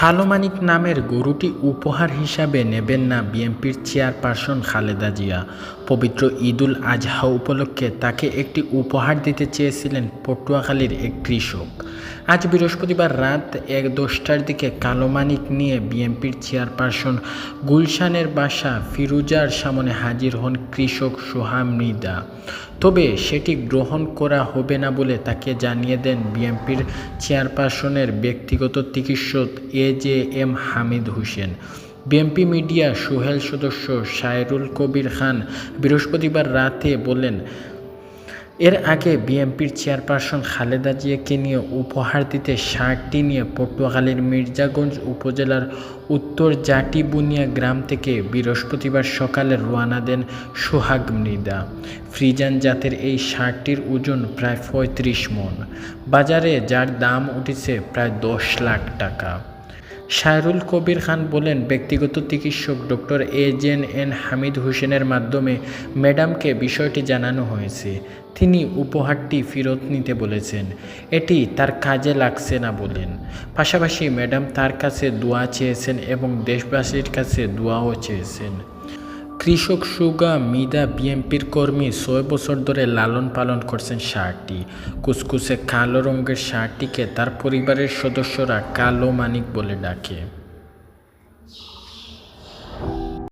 কালো মানিক নামের গরুটি উপহার হিসাবে নেবেন না বিএনপির চেয়ারপারসন খালেদা জিয়া। পবিত্র ঈদুল আজহা উপলক্ষে তাকে একটি উপহার দিতে চেয়েছিলেন পটুয়াখালীর এক কৃষক। আজ বৃহস্পতিবার রাত এক দশটার দিকে কালো মানিক নিয়ে বিএনপির চেয়ারপারসন গুলশানের বাসা ফিরুজার সামনে হাজির হন কৃষক সোহাম মৃদা তবে সেটি গ্রহণ করা হবে না বলে তাকে জানিয়ে দেন বিএনপির চেয়ারপারসনের ব্যক্তিগত চিকিৎসক A J M Hamid Hossain. BNP media Sohel সদস্য সায়রুল কবির খান বৃহস্পতিবার রাতে বলেন এর আগে বিএনপির চেয়ারপারসন খালেদা জিয়াকে নিয়ে উপহার দিতে শার্টটি নিয়ে পটুয়াখালীর মির্জাগঞ্জ উপজেলার উত্তর জাটিবুনিয়া গ্রাম থেকে বৃহস্পতিবার সকালে রোয়ানা দেন সোহাগ মৃদা ফ্রিজান জাতের এই শার্টটির ওজন প্রায় পঁয়ত্রিশ মন। বাজারে যার দাম উঠেছে প্রায় দশ লাখ টাকা। শায়রুল কবির খান বলেন, ব্যক্তিগত চিকিৎসক doctor A gen N Hamid হোসেনের মাধ্যমে ম্যাডামকে বিষয়টি জানানো হয়েছে। তিনি উপহারটি ফেরত নিতে বলেছেন। এটি তার কাজে লাগছে না বলেন। পাশাপাশি ম্যাডাম তার কাছে দোয়া চেয়েছেন এবং দেশবাসীর কাছে দোয়াও চেয়েছেন। কৃষক সুগা মিদা বিএনপির কর্মী ছয় বছর ধরে লালন পালন করছেন শার্টটি কুসকুসে কালো রঙের শার্টটিকে তার পরিবারের সদস্যরা কালো মানিক বলে ডাকে।